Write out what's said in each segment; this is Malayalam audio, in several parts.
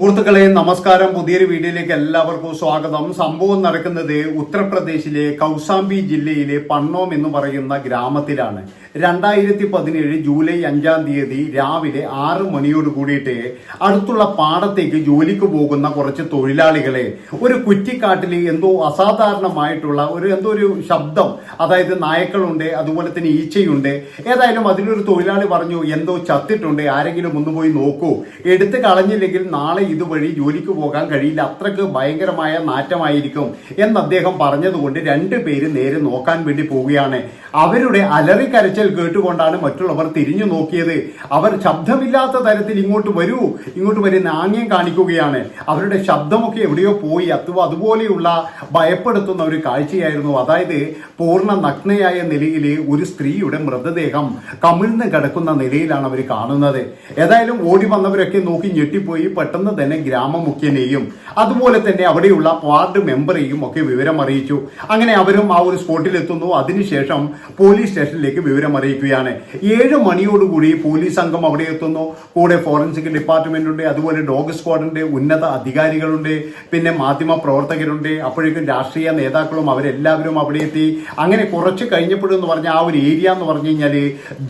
സുഹൃത്തുക്കളെ നമസ്കാരം. പുതിയൊരു വീഡിയോയിലേക്ക് എല്ലാവർക്കും സ്വാഗതം. സംഭവം നടക്കുന്നത് ഉത്തർപ്രദേശിലെ കൗസാംബി ജില്ലയിലെ പണ്ണോം എന്ന് പറയുന്ന ഗ്രാമത്തിലാണ്. രണ്ടായിരത്തി പതിനേഴ് ജൂലൈ അഞ്ചാം തീയതി രാവിലെ ആറ് മണിയോട് കൂടിയിട്ട് അടുത്തുള്ള പാടത്തേക്ക് ജോലിക്ക് പോകുന്ന കുറച്ച് തൊഴിലാളികളെ ഒരു കുറ്റിക്കാട്ടിൽ എന്തോ അസാധാരണമായിട്ടുള്ള ഒരു എന്തോ ഒരു ശബ്ദം അതായത് നായക്കളുണ്ട് അതുപോലെ തന്നെ ഈച്ചയുണ്ട്. ഏതായാലും അതിലൊരു തൊഴിലാളി പറഞ്ഞു എന്തോ ചത്തിട്ടുണ്ട് ആരെങ്കിലും ഒന്ന് പോയി നോക്കൂ. എടുത്ത് കളഞ്ഞില്ലെങ്കിൽ നാളെ ഇതുവഴി ജോലിക്ക് പോകാൻ കഴിയില്ല. അത്രയ്ക്ക് ഭയങ്കരമായ നാറ്റമായിരിക്കും എന്ന് അദ്ദേഹം പറഞ്ഞതുകൊണ്ട് രണ്ടു പേര് നേരെ നോക്കാൻ വേണ്ടി പോവുകയാണ്. അവരുടെ അലറിക്കരച്ചൽ കേട്ടുകൊണ്ടാണ് മറ്റുള്ളവർ തിരിഞ്ഞു നോക്കിയത്. അവർ ശബ്ദമില്ലാത്ത തരത്തിൽ ഇങ്ങോട്ട് വരൂ ഇങ്ങോട്ട് വരെ നാണ്യം കാണിക്കുകയാണ്. അവരുടെ ശബ്ദമൊക്കെ എവിടെയോ പോയി. അഥവാ അതുപോലെയുള്ള ഭയപ്പെടുത്തുന്ന ഒരു കാഴ്ചയായിരുന്നു. അതായത് പൂർണ നഗ്നയായ നിലയിൽ ഒരു സ്ത്രീയുടെ മൃതദേഹം കമിഴ്ന്ന് കിടക്കുന്ന നിലയിലാണ് അവർ കാണുന്നത്. ഏതായാലും ഓടി വന്നവരൊക്കെ നോക്കി ഞെട്ടിപ്പോയി. പെട്ടെന്ന് തന്നെ ഗ്രാമമുഖ്യനെയും അതുപോലെ തന്നെ അവിടെയുള്ള വാർഡ് മെമ്പറെയും ഒക്കെ വിവരം അറിയിച്ചു. അങ്ങനെ അവരും ആ ഒരു സ്പോട്ടിൽ എത്തുന്നു. അതിനുശേഷം പോലീസ് സ്റ്റേഷനിലേക്ക് വിവരം അറിയിക്കുകയാണ്. ഏഴ് മണിയോടുകൂടി പോലീസ് സംഘം അവിടെ എത്തുന്നു. കൂടെ ഫോറൻസിക് ഡിപ്പാർട്ട്മെന്റ് ഉണ്ട് അതുപോലെ ഡോഗ് സ്ക്വാഡിന്റെ ഉന്നത അധികാരികളുണ്ട് പിന്നെ മാധ്യമ പ്രവർത്തകരുണ്ട്. അപ്പോഴേക്കും രാഷ്ട്രീയ നേതാക്കളും അവരെല്ലാവരും അവിടെ എത്തി. അങ്ങനെ കുറച്ച് കഴിഞ്ഞപ്പോഴെന്ന് പറഞ്ഞാൽ ആ ഒരു ഏരിയ എന്ന് പറഞ്ഞു കഴിഞ്ഞാൽ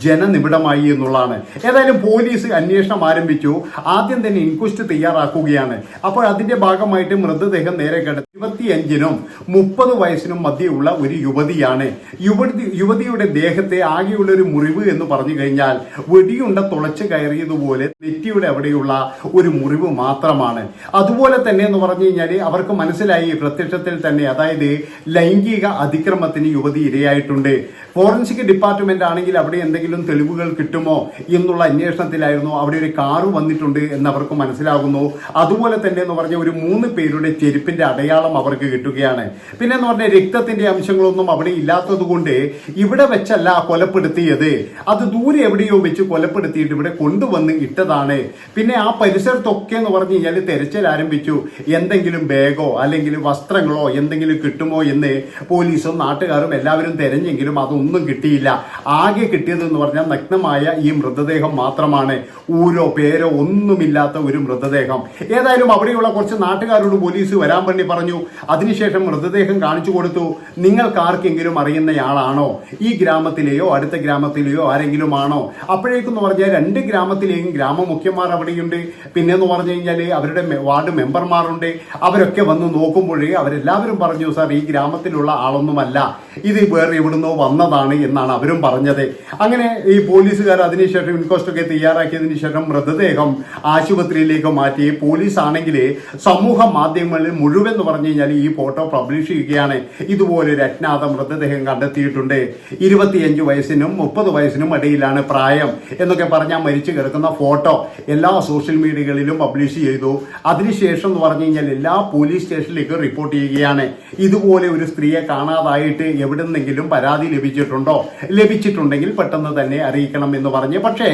ജനനിബിഡമായി എന്നുള്ളതാണ്. ഏതായാലും പോലീസ് അന്വേഷണം ആരംഭിച്ചു. ആദ്യം തന്നെ ഇൻക്വസ്റ്റ് തയ്യാറാക്കുകയാണ്. അപ്പോൾ അതിന്റെ ഭാഗമായിട്ട് മൃതദേഹം നേരെ കിടത്തി ഇരുപത്തിയഞ്ചിനും മുപ്പത് വയസ്സിനും മധ്യയുള്ള ഒരു യുവതിയാണ്. യുവതി യുവതിയുടെ ദേഹത്തെ ആകെയുള്ള ഒരു മുറിവ് എന്ന് പറഞ്ഞു കഴിഞ്ഞാൽ വെടിയുണ്ട തുളച്ചു കയറിയതുപോലെ നെറ്റിയുടെ അവിടെയുള്ള ഒരു മുറിവ് മാത്രമാണ്. അതുപോലെ തന്നെ എന്ന് പറഞ്ഞു കഴിഞ്ഞാൽ അവർക്ക് മനസ്സിലായി പ്രത്യക്ഷത്തിൽ തന്നെ അതായത് ലൈംഗിക അതിക്രമത്തിന് യുവതി ഇരയായിട്ടുണ്ട്. ഫോറൻസിക് ഡിപ്പാർട്ട്മെന്റ് ആണെങ്കിൽ അവിടെ എന്തെങ്കിലും തെളിവുകൾ കിട്ടുമോ എന്നുള്ള അന്വേഷണത്തിലായിരുന്നു അവിടെ ഒരു കാറ് വന്നിട്ടുണ്ട് എന്ന് അവർക്ക് മനസ്സിലാകുന്നു. അതുപോലെ തന്നെ എന്ന് പറഞ്ഞ ഒരു മൂന്ന് പേരുടെ ചെരുപ്പിന്റെ അടയാളം അവർക്ക് കിട്ടുകയാണ്. പിന്നെ എന്ന് പറഞ്ഞ രക്തത്തിന്റെ അംശങ്ങളൊന്നും അവിടെ ഇല്ലാത്തത് കൊണ്ട് ഇവിടെ വെച്ചല്ല കൊലപ്പെടുത്തിയത്. അത് ദൂരെ എവിടെയോ വെച്ച് കൊലപ്പെടുത്തിയിട്ട് ഇവിടെ കൊണ്ടുവന്ന് ഇട്ടതാണ്. പിന്നെ ആ പരിസരത്തൊക്കെ എന്ന് പറഞ്ഞു കഴിഞ്ഞാൽ തെരച്ചിൽ ആരംഭിച്ചു. എന്തെങ്കിലും ബാഗോ അല്ലെങ്കിൽ വസ്ത്രങ്ങളോ എന്തെങ്കിലും കിട്ടുമോ എന്ന് പോലീസും നാട്ടുകാരും എല്ലാവരും തെരഞ്ഞെങ്കിലും അതൊന്നും കിട്ടിയില്ല. ആകെ കിട്ടിയത് എന്ന് പറഞ്ഞാൽ നഗ്നമായ ഈ മൃതദേഹം മാത്രമാണ്. ഊരോ പേരോ ഒന്നുമില്ലാത്ത ഒരു മൃതദേഹം. ഏതായാലും അവിടെയുള്ള കുറച്ച് നാട്ടുകാരോട് പോലീസ് വരാൻ വേണ്ടി പറഞ്ഞു. അതിനുശേഷം മൃതദേഹം കാണിച്ചു കൊടുത്തു. നിങ്ങൾക്ക് ആർക്കെങ്കിലും അറിയുന്നയാളാണോ? ഈ ഗ്രാമത്തിലെയോ അടുത്ത ഗ്രാമത്തിലെയോ ആരെങ്കിലും ആണോ അപ്പോഴേക്കെന്ന് പറഞ്ഞാൽ രണ്ട് ഗ്രാമത്തിലെയും ഗ്രാമമുഖ്യന്മാർ അവിടെയുണ്ട്. പിന്നെ എന്ന് പറഞ്ഞു കഴിഞ്ഞാൽ അവരുടെ വാർഡ് മെമ്പർമാരുണ്ട്. അവരൊക്കെ വന്ന് നോക്കുമ്പോഴേ അവരെല്ലാവരും പറഞ്ഞു സാർ ഈ ഗ്രാമത്തിലുള്ള ആളൊന്നുമല്ല. ഇത് വേറെ എവിടുന്നോ വന്നതാണ് എന്നാണ് അവരും പറഞ്ഞത്. അങ്ങനെ ഈ പോലീസുകാർ അതിനുശേഷം ഇൻക്വസ്റ്റ് ഒക്കെ തയ്യാറാക്കിയതിനു ശേഷം മൃതദേഹം ആശുപത്രിയിലേക്ക് മാറ്റി. പോലീസ് ആണെങ്കിൽ സമൂഹ മാധ്യമങ്ങളിൽ മുഴുവൻ എന്ന് കഴിഞ്ഞാൽ ഈ ഫോട്ടോ പബ്ലിഷ് ചെയ്യുകയാണ് ഇതുപോലെ ഒരു അജ്ഞാത മൃതദേഹം കണ്ടെത്തിയിട്ടുണ്ട്. ഇരുപത്തിയഞ്ച് വയസ്സിനും മുപ്പത് വയസ്സിനും ഇടയിലാണ് പ്രായം എന്നൊക്കെ പറഞ്ഞാൽ മരിച്ചു കിടക്കുന്ന ഫോട്ടോ എല്ലാ സോഷ്യൽ മീഡിയകളിലും പബ്ലിഷ് ചെയ്തു. അതിനുശേഷം എന്ന് പറഞ്ഞു കഴിഞ്ഞാൽ എല്ലാ പോലീസ് സ്റ്റേഷനിലേക്ക് റിപ്പോർട്ട് ചെയ്യുകയാണ്. ഇതുപോലെ ഒരു സ്ത്രീയെ കാണാതായിട്ട് എവിടുന്നെങ്കിലും പരാതി ലഭിച്ചിട്ടുണ്ടോ? ലഭിച്ചിട്ടുണ്ടെങ്കിൽ പെട്ടെന്ന് തന്നെ അറിയിക്കണം എന്ന് പറഞ്ഞു. പക്ഷേ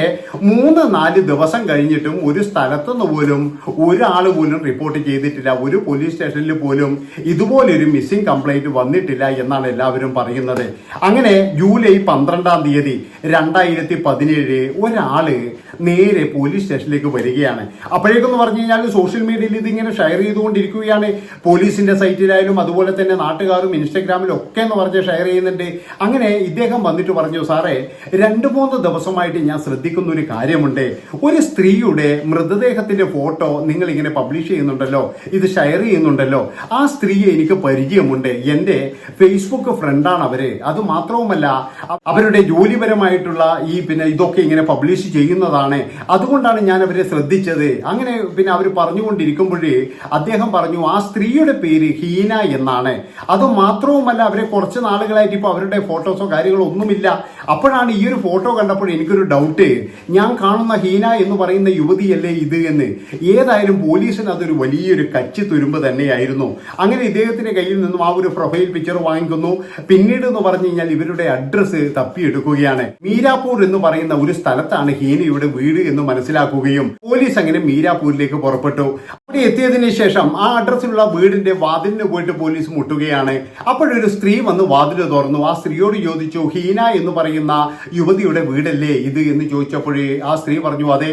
മൂന്ന് നാല് ദിവസം കഴിഞ്ഞിട്ടും ഒരു സ്ഥലത്തുനിന്ന് പോലും ഒരാൾ പോലും റിപ്പോർട്ട് ചെയ്തിട്ടില്ല. ഒരു പോലീസ് സ്റ്റേഷനിൽ പോലും ഇതുപോലൊരു മിസ്സിംഗ് കംപ്ലൈന്റ് വന്നിട്ടില്ല എന്നാണ് എല്ലാവരും പറയുന്നത്. അങ്ങനെ ജൂലൈ പന്ത്രണ്ടാം തീയതി രണ്ടായിരത്തി പതിനേഴ് ഒരാൾ നേരെ പോലീസ് സ്റ്റേഷനിലേക്ക് വരികയാണ്. അപ്പോഴേക്കെന്ന് പറഞ്ഞു കഴിഞ്ഞാൽ സോഷ്യൽ മീഡിയയിൽ ഇതിങ്ങനെ ഷെയർ ചെയ്തുകൊണ്ടിരിക്കുകയാണ്. പോലീസിന്റെ സൈറ്റിലായാലും അതുപോലെ തന്നെ നാട്ടുകാരും ഇൻസ്റ്റഗ്രാമിലും ഒക്കെ എന്ന് പറഞ്ഞ് ഷെയർ ചെയ്യുന്നുണ്ട്. അങ്ങനെ ഇദ്ദേഹം വന്നിട്ട് പറഞ്ഞു സാറേ രണ്ട് മൂന്ന് ദിവസമായിട്ട് ഞാൻ ശ്രദ്ധിക്കുന്ന ഒരു കാര്യമുണ്ട്. ഒരു സ്ത്രീയുടെ മൃതദേഹത്തിന്റെ ഫോട്ടോ നിങ്ങൾ ഇങ്ങനെ പബ്ലിഷ് ചെയ്യുന്നുണ്ടല്ലോ. ഇത് ഷെയർ ചെയ്യുന്നുണ്ടല്ലോ. ആ സ്ത്രീയെ എനിക്ക് പരിചയമുണ്ട്. എന്റെ ഫേസ്ബുക്ക് ഫ്രണ്ടാണ് അവർ. അത് മാത്രവുമല്ല അവരുടെ ജോലിപരമായിട്ടുള്ള ഈ പിന്നെ ഇതൊക്കെ ഇങ്ങനെ പബ്ലിഷ് ചെയ്യുന്നതാണ്. അതുകൊണ്ടാണ് ഞാൻ അവരെ ശ്രദ്ധിച്ചത്. അങ്ങനെ പിന്നെ അവർ പറഞ്ഞുകൊണ്ടിരിക്കുമ്പോഴേ അദ്ദേഹം പറഞ്ഞു ആ സ്ത്രീയുടെ പേര് ഹീന എന്നാണ്. അത് മാത്രവുമല്ല അവരെ കുറച്ച് നാളുകളായിട്ട് ഇപ്പോൾ അവരുടെ ഫോട്ടോസോ കാര്യങ്ങളോ ഒന്നുമില്ല. അപ്പോഴാണ് ഈ ഒരു ഫോട്ടോ കണ്ടപ്പോൾ എനിക്കൊരു ഡൗട്ട് ഞാൻ കാണുന്ന ഹീന എന്ന് പറയുന്ന യുവതിയല്ലേ ഇത് എന്ന്. ഏതായാലും പോലീസിന് അതൊരു വലിയൊരു കച്ചി തുരുമ്പ് തന്നെയായിരുന്നു. അങ്ങനെ ഇദ്ദേഹത്തിന്റെ കയ്യിൽ നിന്നും ആ ഒരു പ്രൊഫൈൽ പിക്ചർ വാങ്ങിക്കുന്നു. പിന്നീട് എന്ന് പറഞ്ഞു കഴിഞ്ഞാൽ ഇവരുടെ അഡ്രസ്സ് തപ്പിയെടുക്കുകയാണ്. മീരാപൂർ എന്ന് പറയുന്ന ഒരു സ്ഥലത്താണ് ഹീനയുടെ വീട് എന്ന് മനസ്സിലാക്കുകയും പോലീസ് അങ്ങനെ മീരാപൂരിലേക്ക് പുറപ്പെട്ടു. അവിടെ എത്തിയതിനു ശേഷം ആ അഡ്രസ്സിലുള്ള വീടിന്റെ വാതിലിന് പോയിട്ട് പോലീസ് മുട്ടുകയാണ്. അപ്പോഴൊരു സ്ത്രീ വന്ന് വാതിൽ തുറന്നു. ആ സ്ത്രീയോട് ചോദിച്ചു ഹീന എന്ന് പറയുന്ന യുവതിയുടെ വീടല്ലേ ഇത്? എന്ന് ചോദിച്ചപ്പോഴേ ആ സ്ത്രീ പറഞ്ഞു അതെ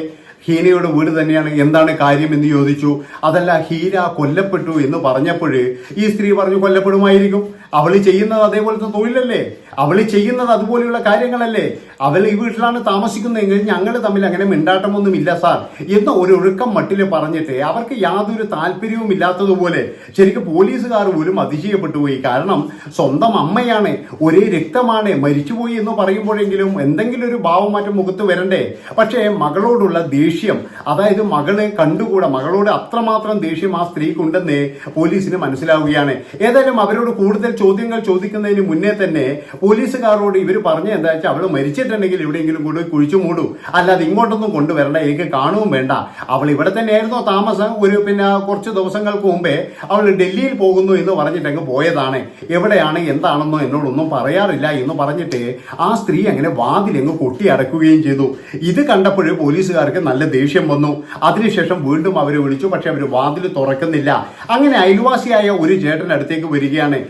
ഹീനയുടെ വീട് തന്നെയാണ് എന്താണ് കാര്യം എന്ന് ചോദിച്ചു. അതല്ല ഹീന കൊല്ലപ്പെട്ടു എന്ന് പറഞ്ഞപ്പോൾ ഈ സ്ത്രീ പറഞ്ഞു കൊല്ലപ്പെടുമായിരിക്കും. അവൾ ചെയ്യുന്നത് അതേപോലത്തെ തൊഴിലല്ലേ? അവൾ ചെയ്യുന്നത് അതുപോലെയുള്ള കാര്യങ്ങളല്ലേ? അവൾ ഈ വീട്ടിലാണ് താമസിക്കുന്നതെങ്കിൽ ഞങ്ങൾ തമ്മിൽ അങ്ങനെ മിണ്ടാട്ടമൊന്നുമില്ല സാർ. എന്ന് ഒരു ഒഴുക്കം മട്ടിൽ പറഞ്ഞിട്ട് അവർക്ക് യാതൊരു താല്പര്യവും ഇല്ലാത്തതുപോലെ ശരിക്കും പോലീസുകാർ പോലും അതിശയപ്പെട്ടു പോയി. കാരണം സ്വന്തം അമ്മയാണ് ഒരേ രക്തമാണ് മരിച്ചുപോയി എന്ന് പറയുമ്പോഴെങ്കിലും എന്തെങ്കിലും ഒരു ഭാവമാറ്റം മുഖത്ത് വരണ്ടേ? പക്ഷേ മകളോടുള്ള ദേഷ്യം അതായത് മകളെ കണ്ടുകൂടാ മകളോട് അത്രമാത്രം ദേഷ്യം ആ സ്ത്രീക്കുണ്ടെന്ന് പോലീസിന് മനസ്സിലാവുകയാണ്. ഏതായാലും അവരോട് കൂടുതൽ ചോദ്യങ്ങൾ ചോദിക്കുന്നതിന് മുന്നേ തന്നെ പോലീസുകാരോട് ഇവർ പറഞ്ഞ എന്താ വെച്ചാൽ അവൾ മരിച്ചിട്ടുണ്ടെങ്കിൽ എവിടെയെങ്കിലും കൊണ്ട് കുഴിച്ചു മൂടൂ. അല്ലാതെ ഇങ്ങോട്ടൊന്നും കൊണ്ടുവരണ്ട എനിക്ക് കാണുകയും വേണ്ട. അവൾ ഇവിടെ തന്നെ തന്നെയായിരുന്നോ താമസം. ഒരു പിന്നെ കുറച്ച് ദിവസങ്ങൾക്ക് മുമ്പേ അവൾ ഡൽഹിയിൽ പോകുന്നു എന്ന് പറഞ്ഞിട്ട് അങ്ങ് പോയതാണ്. എവിടെയാണ് എന്താണെന്നോ എന്നോടൊന്നും പറയാറില്ല എന്ന് പറഞ്ഞിട്ട് ആ സ്ത്രീ അങ്ങനെ വാതിൽ അങ്ങ് കൊട്ടി അടക്കുകയും ചെയ്തു. ഇത് കണ്ടപ്പോൾ പോലീസുകാർക്ക് നല്ല ദേഷ്യം വന്നു. അതിനുശേഷം വീണ്ടും അവരെ വിളിച്ചു. പക്ഷെ അവർ വാതിൽ തുറക്കുന്നില്ല. അങ്ങനെ അയൽവാസിയായ ഒരു ചേട്ടൻ അടുത്തേക്ക് വരികയാണ്.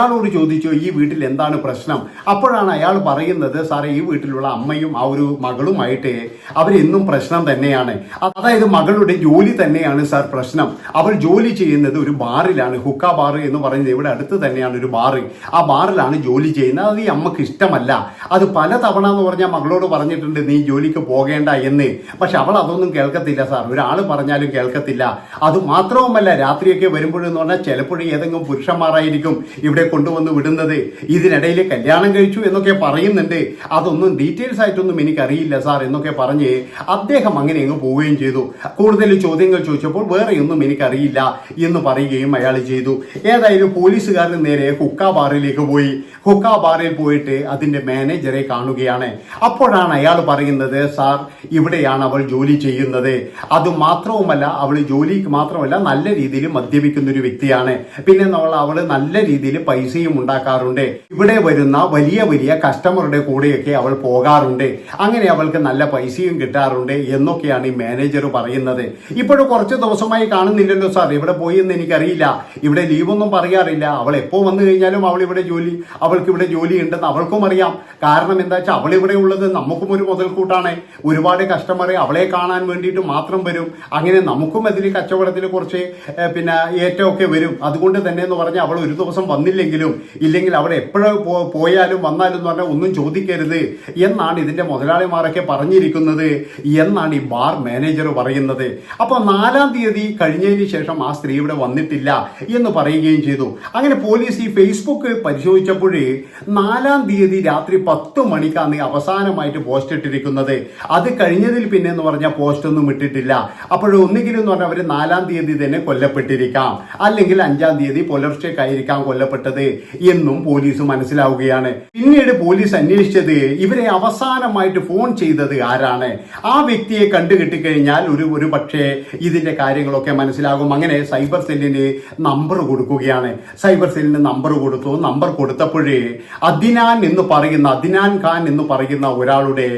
അയാളോട് ചോദിച്ചു ഈ വീട്ടിൽ എന്താണ് പ്രശ്നം? അപ്പോഴാണ് അയാൾ പറയുന്നത് സാറേ ഈ വീട്ടിലുള്ള അമ്മയും ആ ഒരു മകളുമായിട്ട് അവരെന്നും പ്രശ്നം തന്നെയാണ്. അതായത് മകളുടെ ജോലി തന്നെയാണ് സാർ പ്രശ്നം. അവൾ ജോലി ചെയ്യുന്നത് ഒരു ബാറിലാണ് ഹുക്ക ബാർ എന്ന് പറയുന്നത് ഇവിടെ അടുത്ത് തന്നെയാണ് ഒരു ബാറ് ആ ബാറിലാണ് ജോലി ചെയ്യുന്നത്. അത് ഈ അമ്മയ്ക്ക് ഇഷ്ടമല്ല. അത് പല തവണ എന്ന് പറഞ്ഞാൽ മകളോട് പറഞ്ഞിട്ടുണ്ട് നീ ജോലിക്ക് പോകേണ്ട എന്ന്. പക്ഷെ അവൾ അതൊന്നും കേൾക്കത്തില്ല സാർ. ഒരാൾ പറഞ്ഞാലും കേൾക്കത്തില്ല. അത് മാത്രവുമല്ല രാത്രിയൊക്കെ വരുമ്പോഴെന്ന് പറഞ്ഞാൽ ചിലപ്പോഴും ഏതെങ്കിലും പുരുഷന്മാരായിരിക്കും ഇവിടെ കൊണ്ടുവന്ന് വിടുന്നത് ഇതിനിടയിൽ കല്യാണം കഴിച്ചു എന്നൊക്കെ പറയുന്നുണ്ട്. അതൊന്നും ഡീറ്റെയിൽസ് ആയിട്ടൊന്നും എനിക്കറിയില്ല സാർ എന്നൊക്കെ പറഞ്ഞ് അദ്ദേഹം അങ്ങനെ അങ്ങ് പോവുകയും ചെയ്തു. കൂടുതൽ ചോദ്യങ്ങൾ ചോദിച്ചപ്പോൾ വേറെയൊന്നും എനിക്കറിയില്ല എന്ന് പറയുകയും അയാൾ ചെയ്തു. ഏതായാലും പോലീസുകാരന് നേരെ ഹുക്ക ബാറിലേക്ക് പോയി. ഹുക്ക ബാറിൽ പോയിട്ട് അതിന്റെ മാനേജറെ കാണുകയാണ്. അപ്പോഴാണ് അയാൾ പറയുന്നത് സാർ ഇവിടെയാണ് അവൾ ജോലി ചെയ്യുന്നത്. അത് മാത്രവുമല്ല അവൾ ജോലിക്ക് മാത്രമല്ല നല്ല രീതിയിൽ മദ്യപിക്കുന്ന ഒരു വ്യക്തിയാണ്. പിന്നെ നമ്മൾ അവൾ നല്ല രീതിയിൽ പൈസയും ഉണ്ടാക്കാറുണ്ട്. ഇവിടെ വരുന്ന വലിയ വലിയ കസ്റ്റമറുടെ കൂടെയൊക്കെ അവൾ പോകാറുണ്ട്. അങ്ങനെ അവൾക്ക് നല്ല പൈസയും കിട്ടാറുണ്ട് എന്നൊക്കെയാണ് ഈ മാനേജർ പറയുന്നത്. ഇപ്പോഴും കുറച്ച് ദിവസമായി കാണുന്നില്ലല്ലോ സാർ ഇവിടെ പോയി എന്ന് എനിക്കറിയില്ല. ഇവിടെ ലീവൊന്നും പറയാറില്ല. അവൾ എപ്പോൾ വന്നു കഴിഞ്ഞാലും അവൾ ഇവിടെ ജോലി അവൾക്ക് ഇവിടെ ജോലി ഉണ്ടെന്ന് അവൾക്കും അറിയാം. കാരണം എന്താ വെച്ചാൽ അവൾ ഇവിടെ ഉള്ളത് നമുക്കും ഒരു മുതൽക്കൂട്ടാണ്. ഒരുപാട് കസ്റ്റമറെ അവളെ കാണാൻ വേണ്ടിയിട്ട് മാത്രം വരും. അങ്ങനെ നമുക്കും അതിൽ കച്ചവടത്തിൽ കുറച്ച് പിന്നെ ഒക്കെ വരും. അതുകൊണ്ട് തന്നെ എന്ന് പറഞ്ഞാൽ അവൾ ഒരു ദിവസം വന്നില്ലെങ്കിലും ഇല്ലെങ്കിൽ അവിടെ എപ്പോഴും പോയാലും വന്നാലും എന്ന് പറഞ്ഞാൽ ഒന്നും ചോദിക്കരുത് എന്നാണ് ഇതിന്റെ മുതലാളിമാരൊക്കെ പറഞ്ഞിരിക്കുന്നത് എന്നാണ് ഈ ബാർ മാനേജർ പറയുന്നത്. അപ്പോൾ നാലാം തീയതി കഴിഞ്ഞതിന് ശേഷം ആ സ്ത്രീ ഇവിടെ വന്നിട്ടില്ല എന്ന് പറയുകയും ചെയ്തു. അങ്ങനെ പോലീസ് ഈ ഫേസ്ബുക്ക് പരിശോധിച്ചപ്പോഴേ നാലാം തീയതി രാത്രി പത്ത് മണിക്കാണ് അവസാനമായിട്ട് പോസ്റ്റ് ഇട്ടിരിക്കുന്നത്. അത് കഴിഞ്ഞതിൽ പിന്നെ എന്ന് പറഞ്ഞാൽ പോസ്റ്റ് ഒന്നും ഇട്ടിട്ടില്ല. അപ്പോൾ ഒന്നുകിലും എന്ന് പറഞ്ഞാൽ അവർ നാലാം തീയതി തന്നെ കൊല്ലപ്പെട്ടിരിക്കാം. അല്ലെങ്കിൽ അഞ്ചാം തീയതി പുലർച്ചെക്കായിരിക്കാം കൊല്ലപ്പെട്ടത്. എന്നും പോലീസ് മനസ്സിലാവുകയാണ്. പിന്നീട് പോലീസ് അന്വേഷിച്ചത് ഇവരെ അവസാനമായിട്ട് ഫോൺ ചെയ്തത് ആരാണ്? ആ വ്യക്തിയെ കണ്ടു കിട്ടിക്കഴിഞ്ഞാൽ ഒരു ഒരു പക്ഷേ ഇതിന്റെ കാര്യങ്ങളൊക്കെ മനസ്സിലാകും. അങ്ങനെ സൈബർ സെല്ലിന് നമ്പർ കൊടുക്കുകയാണ്. സൈബർ സെല്ലിന് നമ്പർ കൊടുത്തു. നമ്പർ കൊടുത്തപ്പോഴേ അദിനാൻ എന്ന് പറയുന്ന അദിനാൻ ഖാൻ എന്ന് പറയുന്ന ഒരാളുടെ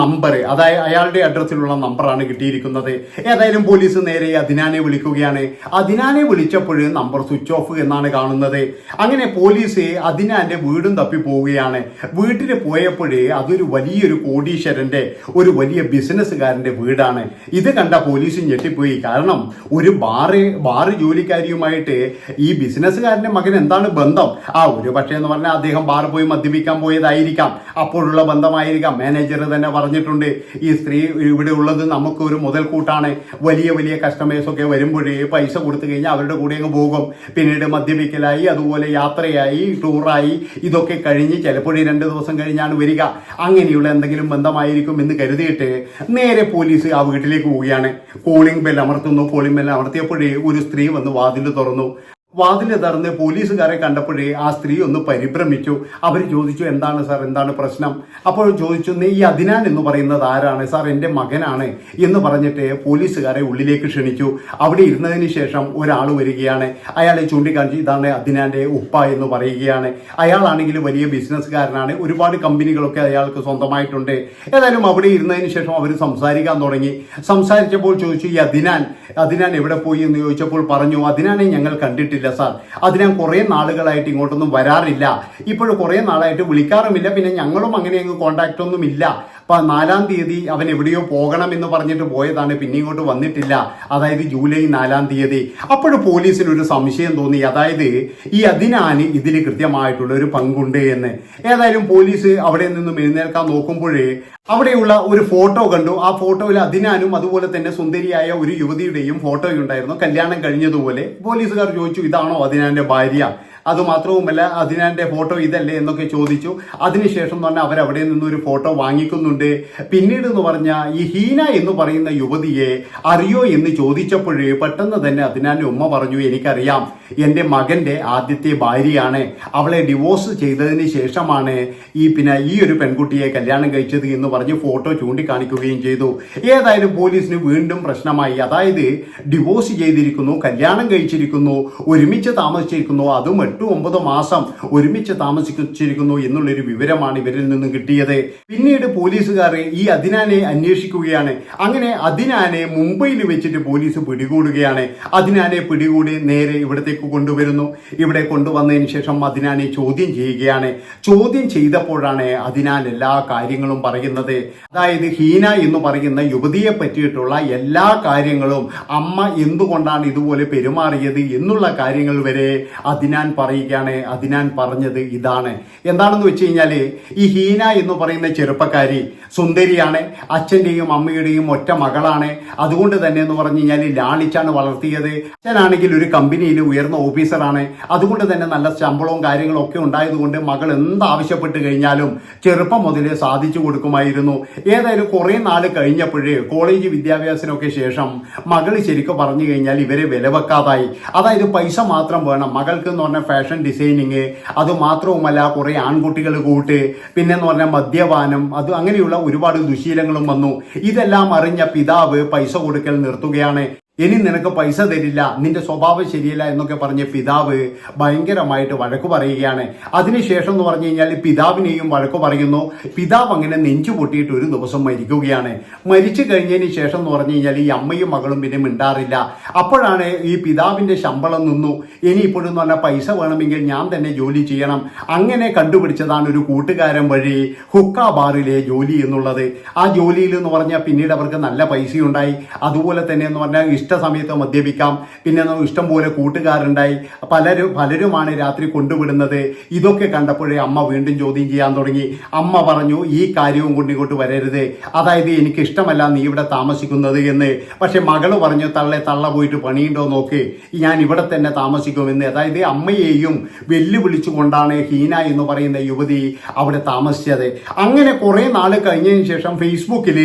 നമ്പർ അതായത് അയാളുടെ അഡ്രസ്സിലുള്ള നമ്പറാണ് കിട്ടിയിരിക്കുന്നത്. ഏതായാലും പോലീസ് നേരെ അദിനാനെ വിളിക്കുകയാണ്. അദിനാനെ വിളിച്ചപ്പോൾ നമ്പർ സ്വിച്ച് ഓഫ് എന്നാണ് കാണുന്നത്. അങ്ങനെ പോലീസ് അതിനാന്റെ വീടും തപ്പി പോവുകയാണ്. വീട്ടിൽ പോയപ്പോഴേ അതൊരു വലിയൊരു കോടീശ്വരന്റെ ഒരു വലിയ ബിസിനസ്സുകാരന്റെ വീടാണ്. ഇത് കണ്ട പോലീസ് ഞെട്ടിപ്പോയി. കാരണം ഒരു ബാറ് ബാറ് ജോലിക്കാരിയുമായിട്ട് ഈ ബിസിനസ്സുകാരന്റെ മകൻ എന്താണ് ബന്ധം? ആ ഒരു പക്ഷേ എന്ന് പറഞ്ഞാൽ അദ്ദേഹം ബാർ പോയി മദ്യപിക്കാൻ പോയതായിരിക്കാം. അപ്പോഴുള്ള ബന്ധമായിരിക്കാം. മാനേജർ തന്നെ പറഞ്ഞിട്ടുണ്ട് ഈ സ്ത്രീ ഇവിടെ ഉള്ളത് നമുക്ക് ഒരു മുതൽക്കൂട്ടാണ്. വലിയ വലിയ കസ്റ്റമേഴ്സൊക്കെ വരുമ്പോഴേ പൈസ കൊടുത്തു കഴിഞ്ഞാൽ അവരുടെ കൂടെ അങ്ങ് പോകും. പിന്നീട് മദ്യപിക്കലായി അതുപോലെ യാത്രയായി ടൂറായി ഇതൊക്കെ കഴിഞ്ഞ് ചിലപ്പോഴേ രണ്ട് ദിവസം കഴിഞ്ഞാണ് വരിക. അങ്ങനെയുള്ള എന്തെങ്കിലും ബന്ധമായിരിക്കും എന്ന് കരുതിയിട്ട് നേരെ പോലീസ് ആ വീട്ടിലേക്ക് പോവുകയാണ്. കോളിംഗ് ബെൽ അമർത്തുന്നു. കോളിംഗ് ബെൽ അമർത്തിയപ്പോഴേ ഒരു സ്ത്രീ വന്ന് വാതിൽ തുറന്നു. വാതിൽ തറന്ന് പോലീസുകാരെ കണ്ടപ്പോഴേ ആ സ്ത്രീ ഒന്ന് പരിഭ്രമിച്ചു. അവർ ചോദിച്ചു എന്താണ് സാർ? എന്താണ് പ്രശ്നം? അപ്പോൾ ചോദിച്ചു "നീ ഈ അദിനാൻ എന്ന് പറയുന്നത് ആരാണ്? സാർ എന്റെ മകനാണ്. എന്ന് പറഞ്ഞിട്ട് പോലീസുകാരെ ഉള്ളിലേക്ക് ക്ഷണിച്ചു. അവിടെ ഇരുന്നതിന് ശേഷം ഒരാൾ വരികയാണ്. അയാളെ ചൂണ്ടിക്കാണിച്ച് ഇതാണ് അതിനാന്റെ ഉപ്പ എന്ന് പറയുകയാണ്. അയാളാണെങ്കിൽ വലിയ ബിസിനസ്സുകാരനാണ്. ഒരുപാട് കമ്പനികളൊക്കെ അയാൾക്ക് സ്വന്തമായിട്ടുണ്ട്. ഏതായാലും അവിടെ ഇരുന്നതിന് ശേഷം അവർ സംസാരിക്കാൻ തുടങ്ങി. സംസാരിച്ചപ്പോൾ ചോദിച്ചു ഈ അദിനാൻ അദിനാൻ എവിടെ പോയി? എന്ന് ചോദിച്ചപ്പോൾ പറഞ്ഞു അദിനാനെ ഞങ്ങൾ കണ്ടിട്ടില്ല. സാർ. അത് ഞാൻ കുറേ നാളുകളായിട്ട് ഇങ്ങോട്ടൊന്നും വരാറില്ല. ഇപ്പോഴും കുറേ നാളായിട്ട് വിളിക്കാറുമില്ല. പിന്നെ ഞങ്ങളും അങ്ങനെ അങ്ങ് കോണ്ടാക്റ്റ് ഒന്നും ഇല്ല പ- നാലാം തീയതി അവൻ എവിടെയോ പോകണം എന്ന് പറഞ്ഞിട്ട് പോയതാണ് പിന്നെ ഇങ്ങോട്ട് വന്നിട്ടില്ല. അതായത് ജൂലൈ നാലാം തീയതി. അപ്പോഴും പോലീസിന് ഒരു സംശയം തോന്നി. അതായത് ഈ അതിനാന് ഇതിൽ കൃത്യമായിട്ടുള്ള ഒരു പങ്കുണ്ട് എന്ന്. ഏതായാലും പോലീസ് അവിടെ നിന്നും എഴുന്നേൽക്കാൻ നോക്കുമ്പോഴേ അവിടെയുള്ള ഒരു ഫോട്ടോ കണ്ടു. ആ ഫോട്ടോയിൽ അതിനാനും അതുപോലെ തന്നെ സുന്ദരിയായ ഒരു യുവതിയുടെയും ഫോട്ടോയുണ്ടായിരുന്നു. കല്യാണം കഴിഞ്ഞതുപോലെ പോലീസുകാർ ചോദിച്ചു ഇതാണോ അതിനാന്റെ ഭാര്യ? അത് മാത്രവുമല്ല അതിനാന്റെ ഫോട്ടോ ഇതല്ലേ എന്നൊക്കെ ചോദിച്ചു. അതിനുശേഷം എന്ന് പറഞ്ഞാൽ അവരവിടെ ഒരു ഫോട്ടോ വാങ്ങിക്കുന്നുണ്ട്. പിന്നീട് എന്ന് പറഞ്ഞാൽ ഈ ഹീന എന്ന് പറയുന്ന യുവതിയെ അറിയോ എന്ന് ചോദിച്ചപ്പോഴേ പെട്ടെന്ന് തന്നെ അതിനാന്റെ ഉമ്മ പറഞ്ഞു എനിക്കറിയാം. എന്റെ മകന്റെ ആദ്യത്തെ ഭാര്യയാണ്. അവളെ ഡിവോഴ്സ് ചെയ്തതിന് ശേഷമാണ് ഈ പിന്നെ ഈ ഒരു പെൺകുട്ടിയെ കല്യാണം കഴിച്ചത് എന്ന് പറഞ്ഞ് ഫോട്ടോ ചൂണ്ടിക്കാണിക്കുകയും ചെയ്തു. ഏതായാലും പോലീസിന് വീണ്ടും പ്രശ്നമായി. അതായത് ഡിവോഴ്സ് ചെയ്തിരിക്കുന്നു കല്യാണം കഴിച്ചിരിക്കുന്നു ഒരുമിച്ച് താമസിച്ചിരിക്കുന്നു അതും എട്ട് ഒമ്പത് മാസം ഒരുമിച്ച് താമസിച്ചിരിക്കുന്നു എന്നുള്ളൊരു വിവരമാണ് ഇവരിൽ നിന്ന് കിട്ടിയത്. പിന്നീട് പോലീസുകാർ ഈ അതിനാനെ അന്വേഷിക്കുകയാണ്. അങ്ങനെ അതിനാനെ മുംബൈയിൽ വെച്ചിട്ട് പോലീസ് പിടികൂടുകയാണ്. അതിനാനെ പിടികൂടി നേരെ ഇവിടത്തേക്ക് കൊണ്ടുവരുന്നു. ഇവിടെ കൊണ്ടുവന്നതിന് ശേഷം അതിനാനെ ചോദ്യം ചെയ്യുകയാണ്. ചോദ്യം ചെയ്തപ്പോഴാണ് അതിനാൽ എല്ലാ കാര്യങ്ങളും പറയുന്നത്. അതായത് ഹീന എന്ന് പറയുന്ന യുവതിയെ പറ്റിയിട്ടുള്ള എല്ലാ കാര്യങ്ങളും അമ്മ എന്തുകൊണ്ടാണ് ഇതുപോലെ പെരുമാറിയത് എന്നുള്ള കാര്യങ്ങൾ വരെ അതിനാൻ പറയുകയാണ് അതിനാൻ പറഞ്ഞത് ഇതാണ്. എന്താണെന്ന് വെച്ച് കഴിഞ്ഞാൽ ഈ ഹീന എന്ന് പറയുന്ന ചെറുപ്പക്കാരി സുന്ദരിയാണ് അച്ഛന്റെയും അമ്മയുടെയും ഒറ്റ മകളാണ്. അതുകൊണ്ട് തന്നെ എന്ന് പറഞ്ഞു കഴിഞ്ഞാൽ ലാളിച്ചാണ് വളർത്തിയത്. അച്ഛനാണെങ്കിൽ ഒരു കമ്പനിയിൽ ഉയർന്ന ഓഫീസറാണ്. അതുകൊണ്ട് തന്നെ നല്ല ശമ്പളവും കാര്യങ്ങളും ഒക്കെ ഉണ്ടായതുകൊണ്ട് മകൾ എന്താവശ്യപ്പെട്ട് കഴിഞ്ഞാലും ചെറുപ്പം മുതലേ സാധിച്ചു കൊടുക്കുമായിരുന്നു. ഏതായാലും കുറേ നാൾ കഴിഞ്ഞപ്പോഴേ കോളേജ് വിദ്യാഭ്യാസത്തിനൊക്കെ ശേഷം മകൾ ശരിക്കും പറഞ്ഞു കഴിഞ്ഞാൽ ഇവരെ വിലവെക്കാതായി. അതായത് പൈസ മാത്രം വേണം. മകൾക്ക് എന്ന് പറഞ്ഞാൽ ഫാഷൻ ഡിസൈനിങ് അത് മാത്രവുമല്ല കുറേ ആൺകുട്ടികൾ കൂട്ട് പിന്നെന്ന് പറഞ്ഞാൽ മദ്യപാനം അത് അങ്ങനെയുള്ള ഒരുപാട് ദുശീലങ്ങളും വന്നു. ഇതെല്ലാം അറിഞ്ഞ പിതാവ് പൈസ കൊടുക്കൽ നിർത്തുകയാണ്. ഇനി നിനക്ക് പൈസ തരില്ല. നിന്റെ സ്വഭാവം ശരിയല്ല എന്നൊക്കെ പറഞ്ഞ് പിതാവ് ഭയങ്കരമായിട്ട് വഴക്ക് പറയുകയാണ്. അതിനുശേഷം എന്ന് പറഞ്ഞു കഴിഞ്ഞാൽ പിതാവിനെയും വഴക്ക് പറയുന്നു. പിതാവ് അങ്ങനെ നെഞ്ചു പൊട്ടിയിട്ട് ഒരു ദിവസം മരിക്കുകയാണ്. മരിച്ചു കഴിഞ്ഞതിന് ശേഷം എന്ന് പറഞ്ഞു കഴിഞ്ഞാൽ ഈ അമ്മയും മകളും പിന്നെ മിണ്ടാറില്ല. അപ്പോഴാണ് ഈ പിതാവിന്റെ ശമ്പളം നിന്നു. ഇനി ഇപ്പോഴെന്ന് പറഞ്ഞാൽ പൈസ വേണമെങ്കിൽ ഞാൻ തന്നെ ജോലി ചെയ്യണം. അങ്ങനെ കണ്ടുപിടിച്ചതാണ് ഒരു കൂട്ടുകാരൻ വഴി ഹുക്ക ബാറിലെ ജോലി എന്നുള്ളത്. ആ ജോലിയിൽ എന്ന് പറഞ്ഞാൽ പിന്നീട് അവർക്ക് നല്ല പൈസയുണ്ടായി. അതുപോലെ തന്നെ എന്ന് പറഞ്ഞാൽ ഇഷ്ട സമയത്ത് മദ്യപിക്കാം. പിന്നെ നമുക്ക് ഇഷ്ടം പോലെ കൂട്ടുകാരുണ്ടായി. പലരും പലരുമാണ് രാത്രി കൊണ്ടുവിടുന്നത്. ഇതൊക്കെ കണ്ടപ്പോഴേ അമ്മ വീണ്ടും ചോദ്യം ചെയ്യാൻ തുടങ്ങി. അമ്മ പറഞ്ഞു ഈ കാര്യവും കൊണ്ട് ഇങ്ങോട്ട് വരരുത്. അതായത് എനിക്ക് ഇഷ്ടമല്ല നീ ഇവിടെ താമസിക്കുന്നത് എന്ന്. പക്ഷെ മകൾ പറഞ്ഞു തള്ളെ തള്ള പോയിട്ട് പണിയുണ്ടോ നോക്ക്. ഞാൻ ഇവിടെ തന്നെ താമസിക്കുമെന്ന്. അതായത് അമ്മയെയും വെല്ലുവിളിച്ചുകൊണ്ടാണ് ഹീന എന്ന് പറയുന്ന യുവതി അവിടെ താമസിച്ചത്. അങ്ങനെ കുറെ നാൾ കഴിഞ്ഞതിന് ശേഷം ഫേസ്ബുക്കിൽ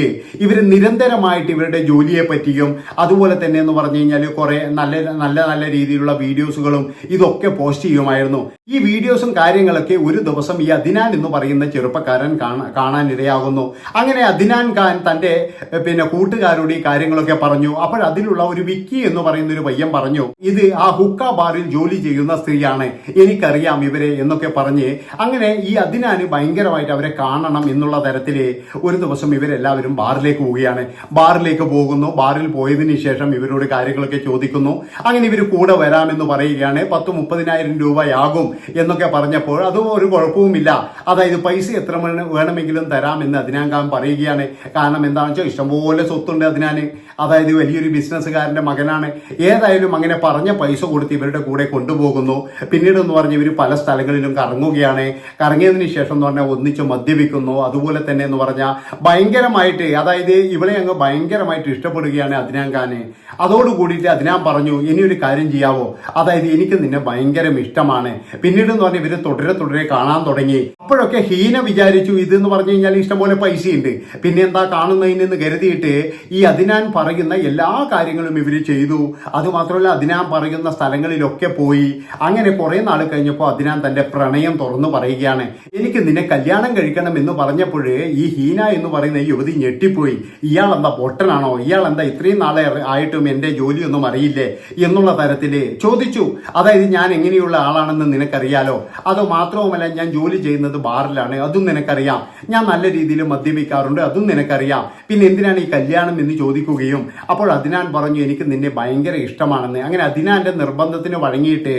ഇവർ നിരന്തരമായിട്ട് ഇവരുടെ ജോലിയെ പറ്റിയും അതുപോലെ തന്നെ എന്ന് പറഞ്ഞു കഴിഞ്ഞാൽ കുറെ നല്ല നല്ല നല്ല രീതിയിലുള്ള വീഡിയോസുകളും ഇതൊക്കെ പോസ്റ്റ് ചെയ്യുമായിരുന്നു. ഈ വീഡിയോസും കാര്യങ്ങളൊക്കെ ഒരു ദിവസം ഈ അദിനാൻ എന്ന് പറയുന്ന ചെറുപ്പക്കാരൻ കാണാ- കാണാൻ ഇടയാകുന്നു അങ്ങനെ അദിനാൻ ഖാൻ തന്റെ പിന്നെ കൂട്ടുകാരോട് ഈ കാര്യങ്ങളൊക്കെ പറഞ്ഞു. അപ്പോൾ അതിലുള്ള ഒരു വിക്കി എന്ന് പറയുന്ന ഒരു പയ്യൻ പറഞ്ഞു ഇത് ആ ഹുക്ക ബാറിൽ ജോലി ചെയ്യുന്ന സ്ത്രീയാണ്. എനിക്കറിയാം ഇവരെ എന്നൊക്കെ പറഞ്ഞ് അങ്ങനെ ഈ അദിനാന് ഭയങ്കരമായിട്ട് അവരെ കാണണം എന്നുള്ള തരത്തിൽ ഒരു ദിവസം ഇവരെല്ലാവരും ബാറിലേക്ക് പോവുകയാണ്. ബാറിലേക്ക് പോകുന്നു. ബാറിൽ പോയതിനു ശേഷം ഇവരോട് കാര്യങ്ങളൊക്കെ ചോദിക്കുന്നു. അങ്ങനെ ഇവർ കൂടെ വരാമെന്ന് പറയുകയാണ്. പത്ത് മുപ്പതിനായിരം രൂപയാകും എന്നൊക്കെ പറഞ്ഞപ്പോൾ അതും ഒരു കുഴപ്പവുമില്ല. അതായത് പൈസ എത്ര വേണമെങ്കിലും തരാമെന്ന് അതിനാൻ പറയുകയാണ്. കാരണം എന്താണെന്ന് വെച്ചാൽ ഇഷ്ടംപോലെ സ്വത്തുണ്ട് അതിനാൻ അതായത് വലിയൊരു ബിസിനസ്സുകാരന്റെ മകനാണ്. ഏതായാലും അങ്ങനെ പറഞ്ഞ പൈസ കൊടുത്ത് ഇവരുടെ കൂടെ കൊണ്ടുപോകുന്നു. പിന്നീട് എന്ന് പറഞ്ഞ് ഇവർ പല സ്ഥലങ്ങളിലും കറങ്ങുകയാണ്. കറങ്ങിയതിന് ശേഷം എന്ന് പറഞ്ഞാൽ ഒന്നിച്ച് മദ്യപിക്കുന്നു. അതുപോലെ തന്നെ എന്ന് പറഞ്ഞാൽ ഭയങ്കരമായിട്ട് അതായത് ഇവളെ അങ്ങ് ഭയങ്കരമായിട്ട് ഇഷ്ടപ്പെടുകയാണ് അതിനാൻ ഖാന് അതോട് കൂടിയിട്ട് അദ്നാൻ പറഞ്ഞു ഇനി ഒരു കാര്യം ചെയ്യാവോ? അതായത് എനിക്ക് നിന്നെ ഭയങ്കര ഇഷ്ടമാണ്. പിന്നീട് എന്ന് പറഞ്ഞാൽ ഇവർ തുടരെ തുടരെ കാണാൻ തുടങ്ങി. അപ്പോഴൊക്കെ ഹീന വിചാരിച്ചു ഇത് എന്ന് പറഞ്ഞു കഴിഞ്ഞാൽ ഇഷ്ടംപോലെ പൈസയുണ്ട്. പിന്നെ എന്താ കാണുന്നതിനെന്ന് കരുതിയിട്ട് ഈ അതിനാൻ പറയുന്ന എല്ലാ കാര്യങ്ങളും ഇവർ ചെയ്തു. അതുമാത്രമല്ല അതിനാൻ പറയുന്ന സ്ഥലങ്ങളിലൊക്കെ പോയി. അങ്ങനെ കുറെ നാൾ കഴിഞ്ഞപ്പോൾ അതിനാൻ തന്റെ പ്രണയം തുറന്നു പറയുകയാണ്. എനിക്ക് നിന്നെ കല്യാണം കഴിക്കണം എന്ന് പറഞ്ഞപ്പോഴേ ഈ ഹീന എന്ന് പറയുന്ന യുവതി ഞെട്ടിപ്പോയി. ഇയാൾ എന്താ പൊട്ടനാണോ? ഇയാൾ എന്താ ഇത്രയും നാളെ ആയിട്ട് പൂർണമായിട്ടും എന്റെ ജോലിയൊന്നും അറിയില്ലേ എന്നുള്ള തരത്തിൽ ചോദിച്ചു. അതായത് ഞാൻ എങ്ങനെയുള്ള ആളാണെന്ന് നിനക്കറിയാലോ? അത് മാത്രവുമല്ല ഞാൻ ജോലി ചെയ്യുന്നത് ബാറിലാണ് അതും നിനക്കറിയാം. ഞാൻ നല്ല രീതിയിൽ മദ്യപിക്കാറുണ്ട് അതും നിനക്കറിയാം. പിന്നെ എന്തിനാണ് ഈ കല്യാണം എന്ന് ചോദിക്കുകയും? അപ്പോൾ അതിനാൻ പറഞ്ഞു എനിക്ക് നിന്നെ ഭയങ്കര ഇഷ്ടമാണെന്ന്. അങ്ങനെ അതിനാന്റെ നിർബന്ധത്തിന് വഴങ്ങിയിട്ട്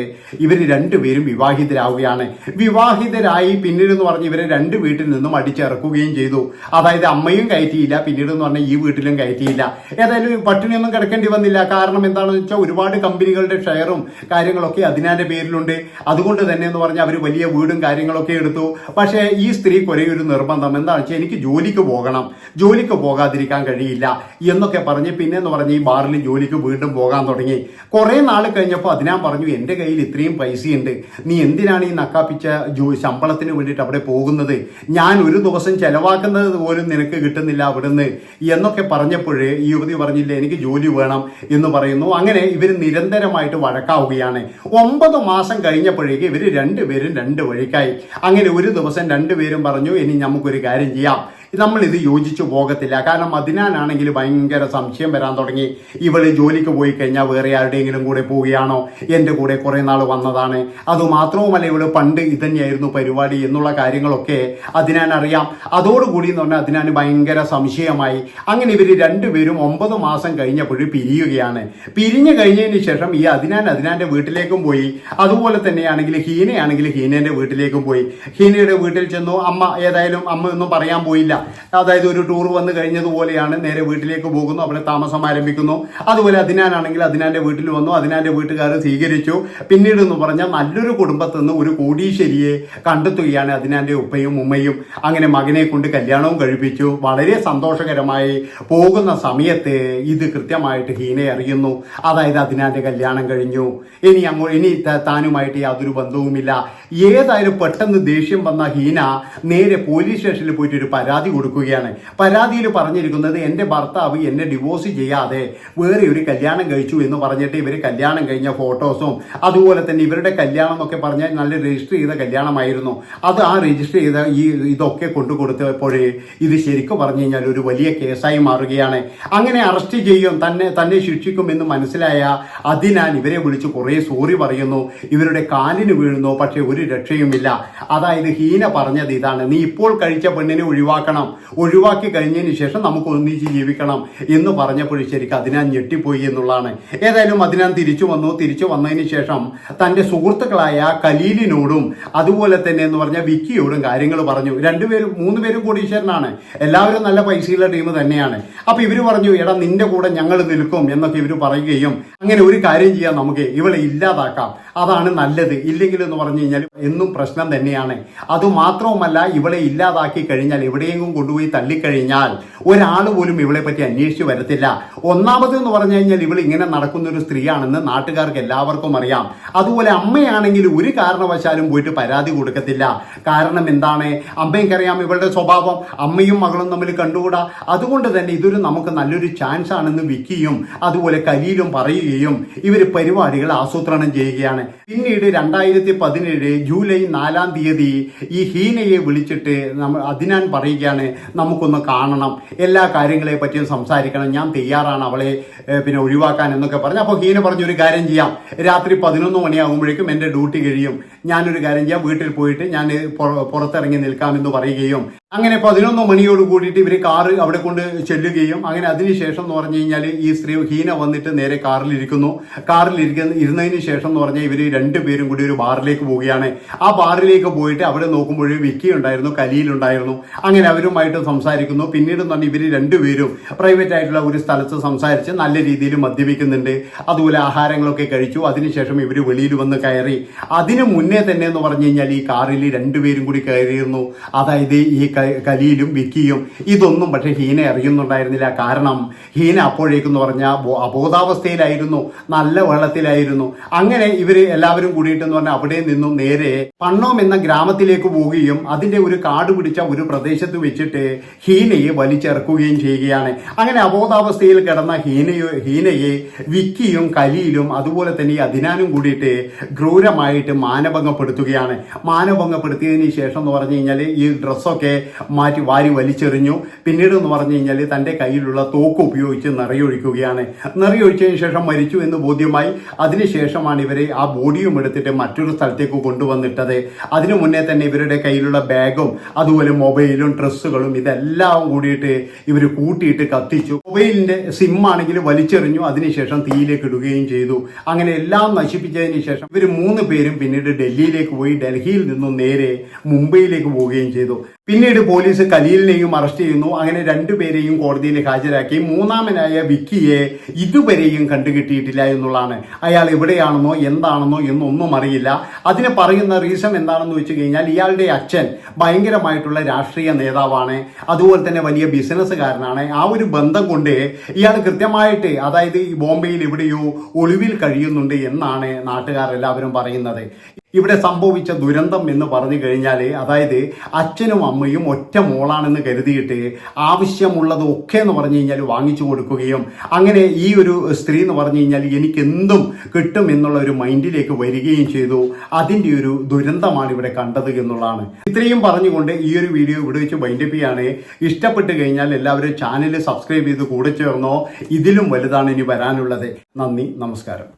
ഇവർ രണ്ടുപേരും വിവാഹിതരാവുകയാണ്. വിവാഹിതരായി പിന്നീട് എന്ന് പറഞ്ഞ് ഇവരെ രണ്ട് വീട്ടിൽ നിന്നും അടിച്ചിറക്കുകയും ചെയ്തു. അതായത് അമ്മയും കയറ്റിയില്ല പിന്നീട് എന്ന് പറഞ്ഞാൽ ഈ വീട്ടിലും കയറ്റിയില്ല. ഏതായാലും പട്ടിണിയൊന്നും കിടക്കേണ്ടി വന്നില്ല. കാരണം എന്താണെന്ന് വെച്ചാൽ ഒരുപാട് കമ്പനികളുടെ ഷെയറും കാര്യങ്ങളൊക്കെ അതിനാന്റെ പേരിലുണ്ട്. അതുകൊണ്ട് തന്നെ എന്ന് പറഞ്ഞാൽ അവർ വലിയ വീടും കാര്യങ്ങളൊക്കെ എടുത്തു. പക്ഷേ ഈ സ്ത്രീക്ക് ഒരേ ഒരു നിർബന്ധം. എന്താണെന്ന് വെച്ചാൽ എനിക്ക് ജോലിക്ക് പോകണം. ജോലിക്ക് പോകാതിരിക്കാൻ കഴിയില്ല എന്നൊക്കെ പറഞ്ഞ് പിന്നെ എന്ന് പറഞ്ഞ് ഈ ബാറിൽ ജോലിക്ക് വീണ്ടും പോകാൻ തുടങ്ങി. കുറേ നാൾ കഴിഞ്ഞപ്പോൾ അതിനാൻ പറഞ്ഞു എന്റെ കയ്യിൽ ഇത്രയും പൈസയുണ്ട്. നീ എന്തിനാണ് ഈ നക്കാപ്പിച്ച ജോ ശമ്പളത്തിന് വേണ്ടിയിട്ട് അവിടെ പോകുന്നത്? ഞാൻ ഒരു ദിവസം ചെലവാക്കുന്നത് പോലും നിനക്ക് കിട്ടുന്നില്ല അവിടുന്ന്. എന്നൊക്കെ പറഞ്ഞപ്പോഴേ ഈ യുവതി പറഞ്ഞില്ല എനിക്ക് ജോലി വേണം. എന്ന് പറയുന്നു. അങ്ങനെ ഇവർ നിരന്തരമായിട്ട് വഴക്കാവുകയാണ്. ഒമ്പത് മാസം കഴിഞ്ഞപ്പോഴേക്ക് ഇവർ രണ്ടുപേരും രണ്ട് വഴിക്കായി. അങ്ങനെ ഒരു ദിവസം രണ്ടുപേരും പറഞ്ഞു ഇനി നമുക്കൊരു കാര്യം ചെയ്യാം. നമ്മൾ ഇത് യോജിച്ചു പോകത്തില്ല. കാരണം അതിനാണെങ്കിൽ ഭയങ്കര സംശയം വരാൻ തുടങ്ങി. ഇവൾ ജോലിക്ക് പോയി കഴിഞ്ഞാൽ വേറെ ആരുടെയെങ്കിലും കൂടെ പോവുകയാണോ? എന്റെ കൂടെ കുറേ നാൾ വന്നതാണ്. അതുമാത്രവുമല്ല ഇവൾ പണ്ട് ഇതന്നെയായിരുന്നു പരിപാടി എന്നുള്ള കാര്യങ്ങളൊക്കെ അതിനാൻ അറിയാം. അതോടുകൂടി എന്ന് പറഞ്ഞാൽ അതിനാൻ ഭയങ്കര സംശയമായി. അങ്ങനെ ഇവർ രണ്ടുപേരും ഒമ്പത് മാസം കഴിഞ്ഞപ്പോൾ പിരിയുകയാണ്. പിരിഞ്ഞു കഴിഞ്ഞതിന് ശേഷം ഈ അതിനാൻ അതിനാന്റെ വീട്ടിലേക്കും പോയി. അതുപോലെ തന്നെയാണെങ്കിൽ ഹീനയാണെങ്കിൽ ഹീനേന്റെ വീട്ടിലേക്കും പോയി. ഹീനയുടെ വീട്ടിൽ ചെന്നു അമ്മ ഏതായാലും അമ്മ ഒന്നും പറയാൻ പോയില്ല. അതായത് ഒരു ടൂർ വന്നു കഴിഞ്ഞതുപോലെയാണ് നേരെ വീട്ടിലേക്ക് പോകുന്നു അവിടെ താമസം ആരംഭിക്കുന്നു. അതുപോലെ അതിനാനാണെങ്കിൽ അതിനാന്റെ വീട്ടിൽ വന്നു അതിനാന്റെ വീട്ടുകാർ സ്വീകരിച്ചു. പിന്നീട് എന്ന് പറഞ്ഞാൽ നല്ലൊരു കുടുംബത്തിൽ നിന്ന് ഒരു കോടീശ്വരിയെ കണ്ടെത്തുകയാണ് അതിനാന്റെ ഉപ്പയും ഉമ്മയും. അങ്ങനെ മകനെ കൊണ്ട് കല്യാണവും കഴിപ്പിച്ചു. വളരെ സന്തോഷകരമായി പോകുന്ന സമയത്ത് ഇത് കൃത്യമായിട്ട് ഹീനെ അറിയുന്നു. അതായത് അതിനാന്റെ കല്യാണം കഴിഞ്ഞു. ഇനി അങ്ങോട്ട് ഇനി താനുമായിട്ട് യാതൊരു ബന്ധവുമില്ല. ഏതായാലും പെട്ടെന്ന് ദേഷ്യം വന്ന ഹീന നേരെ പോലീസ് സ്റ്റേഷനിൽ പോയിട്ട് ഒരു പരാതി കൊടുക്കുകയാണ്. പരാതിയിൽ പറഞ്ഞിരിക്കുന്നത് എന്റെ ഭർത്താവ് എന്നെ ഡിവോഴ്സ് ചെയ്യാതെ വേറെ ഒരു കല്യാണം കഴിച്ചു എന്ന് പറഞ്ഞിട്ട് ഇവർ കല്യാണം കഴിഞ്ഞ ഫോട്ടോസും അതുപോലെ തന്നെ ഇവരുടെ കല്യാണം എന്നൊക്കെ പറഞ്ഞാൽ നല്ല രജിസ്റ്റർ ചെയ്ത കല്യാണമായിരുന്നു. അത് ആ രജിസ്റ്റർ ചെയ്ത ഈ ഇതൊക്കെ കൊണ്ടു കൊടുത്തപ്പോഴേ ഇത് ശരിക്കും പറഞ്ഞു കഴിഞ്ഞാൽ ഒരു വലിയ കേസായി മാറുകയാണ്. അങ്ങനെ അറസ്റ്റ് ചെയ്യും തന്നെ തന്നെ ശിക്ഷിക്കും എന്ന് മനസ്സിലായ അതിനാൽ ഇവരെ വിളിച്ച് കുറേ സോറി പറയുന്നു. ഇവരുടെ കാലിന് വീഴുന്നു പക്ഷേ ഒരു രക്ഷയുമില്ല. അതായത് ഹീന പറഞ്ഞത് ഇതാണ്. നീ ഇപ്പോൾ കഴിച്ച പെണ്ണിനെ ഒഴിവാക്കണം. ഒഴിവാക്കി കഴിഞ്ഞതിന് ശേഷം നമുക്ക് ഒന്നിച്ച് ജീവിക്കണം എന്ന് പറഞ്ഞപ്പോൾ ശരിക്കും അതിനാൻ ഞെട്ടിപ്പോയി എന്നുള്ളതാണ്. ഏതായാലും അതിനാൻ തിരിച്ചു വന്നു. തിരിച്ചു വന്നതിന് ശേഷം തന്റെ സുഹൃത്തുക്കളായ കലീലിനോടും അതുപോലെ തന്നെ എന്ന് പറഞ്ഞ വിക്കിയോടും കാര്യങ്ങൾ പറഞ്ഞു. രണ്ടുപേരും മൂന്ന് പേരും കോടീശ്വരനാണ് എല്ലാവരും നല്ല പൈസയുള്ള ടീം തന്നെയാണ്. അപ്പൊ ഇവർ പറഞ്ഞു എടാ നിന്റെ കൂടെ ഞങ്ങൾ നിൽക്കും എന്നൊക്കെ ഇവർ പറയുകയും അങ്ങനെ ഒരു കാര്യം ചെയ്യാം നമുക്ക് ഇവളെ ഇല്ലാതാക്കാം. അതാണ് നല്ലത്. ഇല്ലെങ്കിൽ എന്ന് പറഞ്ഞു കഴിഞ്ഞാൽ എന്നും പ്രശ്നം തന്നെയാണ്. അതുമാത്രവുമല്ല ഇവളെ ഇല്ലാതാക്കി കഴിഞ്ഞാൽ എവിടെയെങ്കിലും കൊണ്ടുപോയി തള്ളിക്കഴിഞ്ഞാൽ ഒരാൾ പോലും ഇവളെ പറ്റി അന്വേഷിച്ച് വരത്തില്ല. ഒന്നാമത് എന്ന് പറഞ്ഞു കഴിഞ്ഞാൽ ഇവൾ ഇങ്ങനെ നടക്കുന്ന ഒരു സ്ത്രീയാണെന്ന് നാട്ടുകാർക്ക് എല്ലാവർക്കും അറിയാം. അതുപോലെ അമ്മയാണെങ്കിൽ ഒരു കാരണവശാലും പോയിട്ട് പരാതി കൊടുക്കത്തില്ല. കാരണം എന്താണ്? അമ്മയ്ക്കറിയാം ഇവളുടെ സ്വഭാവം. അമ്മയും മകളും തമ്മിൽ കണ്ടുകൂടാ. അതുകൊണ്ട് തന്നെ ഇതൊരു നമുക്ക് നല്ലൊരു ചാൻസ് ആണെന്ന് വിക്കിയും അതുപോലെ കലീലും പറയുകയും ഇവർ പരിപാടികൾ ആസൂത്രണം ചെയ്യുകയാണ്. പിന്നീട് രണ്ടായിരത്തി പതിനേഴ് ജൂലൈ നാലാം തീയതി ഈ ഹീനയെ വിളിച്ചിട്ട് നമ്മൾ അതിനാൻ പറയുകയാണ്. നമുക്കൊന്ന് കാണണം. എല്ലാ കാര്യങ്ങളെ പറ്റിയും സംസാരിക്കണം. ഞാൻ തയ്യാറാണ് അവളെ പിന്നെ ഒഴിവാക്കാൻ എന്നൊക്കെ പറഞ്ഞു. അപ്പോൾ ഹീന പറഞ്ഞു ഒരു കാര്യം ചെയ്യാം. രാത്രി പതിനൊന്ന് മണിയാകുമ്പോഴേക്കും എന്റെ ഡ്യൂട്ടി കഴിയും. ഞാനൊരു കാര്യം ചെയ്യാം. വീട്ടിൽ പോയിട്ട് ഞാൻ പുറ- പുറത്തിറങ്ങി നിൽക്കാമെന്ന് പറയുകയും അങ്ങനെ പതിനൊന്ന് മണിയോട് കൂടിയിട്ട് ഇവർ കാറ് അവിടെ കൊണ്ട് ചെല്ലുകയും അങ്ങനെ അതിനുശേഷം എന്ന് പറഞ്ഞു കഴിഞ്ഞാൽ ഈ സ്ത്രീ ഹീന വന്നിട്ട് നേരെ കാറിലിരിക്കുന്നു കാറിൽ ഇരിക്കുന്ന. ഇരുന്നതിന് ശേഷം എന്ന് പറഞ്ഞാൽ ഇവർ രണ്ടുപേരും കൂടി ഒരു ബാറിലേക്ക് പോവുകയാണ്. ആ ബാറിലേക്ക് പോയിട്ട് അവിടെ നോക്കുമ്പോൾ വിക്കി ഉണ്ടായിരുന്നു കലിയിലുണ്ടായിരുന്നു അങ്ങനെ അവരുമായിട്ട് സംസാരിക്കുന്നു. പിന്നീട് എന്ന് പറഞ്ഞാൽ ഇവർ രണ്ടുപേരും പ്രൈവറ്റ് ആയിട്ടുള്ള ഒരു സ്ഥലത്ത് സംസാരിച്ച് നല്ല രീതിയിൽ മദ്യപിക്കുന്നുണ്ട്. അതുപോലെ ആഹാരങ്ങളൊക്കെ കഴിച്ചു. അതിനുശേഷം ഇവർ വെളിയിൽ വന്ന് കയറി. അതിനു മുന്നേ തന്നെ എന്ന് പറഞ്ഞു കഴിഞ്ഞാൽ ഈ കാറിൽ രണ്ടുപേരും കൂടി കയറിയിരുന്നു. അതായത് ഈ ക- കലിയിലും വിക്കിയും ഇതൊന്നും പക്ഷേ ഹീന അറിയുന്നുണ്ടായിരുന്നില്ല. കാരണം ഹീന അപ്പോഴേക്കെന്ന് പറഞ്ഞാൽ അബോധാവസ്ഥയിലായിരുന്നു. നല്ല വെള്ളത്തിലായിരുന്നു. അങ്ങനെ ഇവർ എല്ലാവരും കൂടിയിട്ടെന്ന് പറഞ്ഞാൽ അവിടെ നിന്നും നേരെ പണ്ണോം എന്ന ഗ്രാമത്തിലേക്ക് പോവുകയും അതിന്റെ ഒരു കാട് പിടിച്ച ഒരു പ്രദേശത്ത് വെച്ചിട്ട് ഹീനയെ വലിച്ചിറക്കുകയും ചെയ്യുകയാണ്. അങ്ങനെ അബോധാവസ്ഥയിൽ കിടന്ന ഹീനയോ ഹീനയെ വിക്കിയും കലിയിലും അതുപോലെ തന്നെ അതിനാനും കൂടിയിട്ട് ക്രൂരമായിട്ട് മാനഭംഗപ്പെടുത്തുകയാണ്. മാനഭംഗപ്പെടുത്തിയതിന് ശേഷം എന്ന് പറഞ്ഞു കഴിഞ്ഞാൽ ഈ ഡ്രസ്സൊക്കെ മാറ്റി വാരി വലിച്ചെറിഞ്ഞു. പിന്നീട് എന്ന് പറഞ്ഞു കഴിഞ്ഞാൽ തന്റെ കയ്യിലുള്ള തോക്ക് ഉപയോഗിച്ച് നിറയൊഴിക്കുകയാണ്. നിറയൊഴിച്ചതിന് ശേഷം മരിച്ചു എന്ന് ബോധ്യമായി. അതിനുശേഷമാണ് ഇവരെ ആ ബോഡിയും എടുത്തിട്ട് മറ്റൊരു സ്ഥലത്തേക്ക് കൊണ്ടുവന്നിട്ടത്. അതിനു മുന്നേ തന്നെ ഇവരുടെ കയ്യിലുള്ള ബാഗും അതുപോലെ മൊബൈലും ഡ്രസ്സുകളും ഇതെല്ലാം കൂടിയിട്ട് ഇവർ കൂട്ടിയിട്ട് കത്തിച്ചു. മൊബൈലിന്റെ സിമ്മാണെങ്കിൽ വലിച്ചെറിഞ്ഞു. അതിനുശേഷം തീയിലേക്ക് ഇടുകയും ചെയ്തു. അങ്ങനെ എല്ലാം നശിപ്പിച്ചതിന് ശേഷം ഇവർ മൂന്ന് പേരും പിന്നീട് ഡൽഹിയിലേക്ക് പോയി. ഡൽഹിയിൽ നിന്നും നേരെ മുംബൈയിലേക്ക് പോവുകയും ചെയ്തു. പിന്നീട് പോലീസ് കലീലിനെയും അറസ്റ്റ് ചെയ്യുന്നു. അങ്ങനെ രണ്ടുപേരെയും കോടതിയിൽ ഹാജരാക്കി. മൂന്നാമനായ വിക്കിയെ ഇതുവരെയും കണ്ടുകിട്ടിയിട്ടില്ല എന്നുള്ളതാണ്. അയാൾ എവിടെയാണെന്നോ എന്താണെന്നോ എന്നൊന്നും അറിയില്ല. അതിന് പറയുന്ന റീസൺ എന്താണെന്ന് വെച്ച് കഴിഞ്ഞാൽ ഇയാളുടെ അച്ഛൻ ഭയങ്കരമായിട്ടുള്ള രാഷ്ട്രീയ നേതാവാണ്. അതുപോലെ തന്നെ വലിയ ബിസിനസ്സുകാരനാണ്. ആ ഒരു ബന്ധം കൊണ്ട് ഇയാൾ കൃത്യമായിട്ട് അതായത് ഈ ബോംബെയിൽ എവിടെയോ ഒളിവിൽ കഴിയുന്നുണ്ട് എന്നാണ് നാട്ടുകാരെല്ലാവരും പറയുന്നത്. ഇവിടെ സംഭവിച്ച ദുരന്തം എന്ന് പറഞ്ഞു കഴിഞ്ഞാൽ അതായത് അച്ഛനും അമ്മയും ഒറ്റ മോളാണെന്ന് കരുതിയിട്ട് ആവശ്യമുള്ളതൊക്കെ എന്ന് പറഞ്ഞു കഴിഞ്ഞാൽ വാങ്ങിച്ചു കൊടുക്കുകയും അങ്ങനെ ഈ ഒരു സ്ത്രീ എന്ന് പറഞ്ഞു കഴിഞ്ഞാൽ എനിക്ക് എന്തും കിട്ടും എന്നുള്ള ഒരു മൈൻഡിലേക്ക് വരികയും ചെയ്തു. അതിന്റെ ഒരു ദുരന്തമാണ് ഇവിടെ കണ്ടത് എന്നുള്ളതാണ്. ഇത്രയും പറഞ്ഞുകൊണ്ട് ഈ ഒരു വീഡിയോ ഇവിടെ വെച്ച് വൈൻഡപ്പ് ചെയ്യാണ്. ഇഷ്ടപ്പെട്ട് കഴിഞ്ഞാൽ എല്ലാവരും ചാനൽ സബ്സ്ക്രൈബ് ചെയ്ത് കൂടെ ചേർന്നോ. ഇതിലും വലുതാണ് ഇനി വരാനുള്ളത്. നന്ദി നമസ്കാരം.